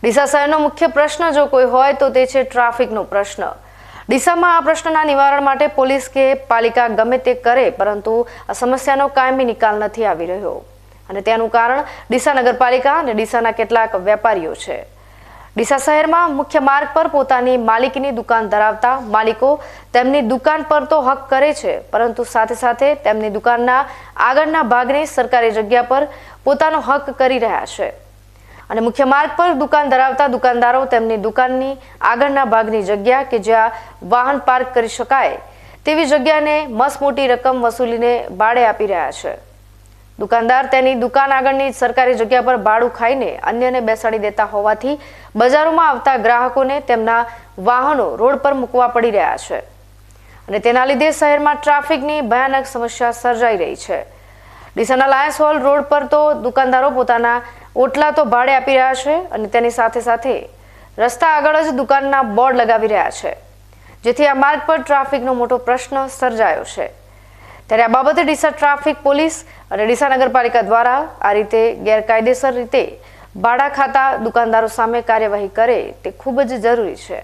ડીસા શહેરનો મુખ્ય પ્રશ્ન જો કોઈ હોય તો તે છે ટ્રાફિકનો પ્રશ્ન. ડીસામાં આ પ્રશ્નના નિવારણ માટે પોલીસ કે પાલિકા ગમે તે કરે, પરંતુ આ સમસ્યાનો કાયમી નિકાલ નથી આવી રહ્યો. અને તેનું કારણ ડીસા નગરપાલિકા અને ડીસાના કેટલાક વેપારીઓ છે. ડીસા શહેરમાં મુખ્ય માર્ગ પર પોતાની માલિકીની દુકાન ધરાવતા માલિકો તેમની દુકાન પર તો હક કરે છે, પરંતુ સાથે સાથે તેમની દુકાનના આગળના ભાગને સરકારી જગ્યા પર પોતાનો હક કરી રહ્યા છે. અને મુખ્ય માર્ગ પર દુકાન ધરાવતા દુકાનદારો તેમની દુકાનની આગળના ભાગની જગ્યા કે જ્યાં વાહન પાર્ક કરી શકાય તેવી જગ્યાને મસમોટી રકમ વસૂલીને ભાડે આપી રહ્યા છે. દુકાનદાર તેની દુકાન આગળની સરકારી જગ્યા પર ભાડું ખાઈને અન્યને બેસાડી દેતા હોવાથી બજારોમાં આવતા ગ્રાહકોને તેમના વાહનો રોડ પર મૂકવા પડી રહ્યા છે. અને તેના લીધે શહેરમાં ટ્રાફિકની ભયાનક સમસ્યા સર્જાઈ રહી છે. ડીસાના લાયન્સ હોલ રોડ પર તો દુકાનદારો પોતાના ઓટલા તો ભાડે આપી રહ્યા છે અને તેની સાથે સાથે રસ્તા આગળ જ દુકાનના બોર્ડ લગાવી રહ્યા છે, જેથી આ માર્ગ પર ટ્રાફિકનો મોટો પ્રશ્ન સર્જાયો છે. ત્યારે આ બાબતે ડીસા ટ્રાફિક પોલીસ અને ડીસા નગરપાલિકા દ્વારા આ રીતે ગેરકાયદેસર રીતે ભાડા ખાતા દુકાનદારો સામે કાર્યવાહી કરે તે ખૂબ જ જરૂરી છે.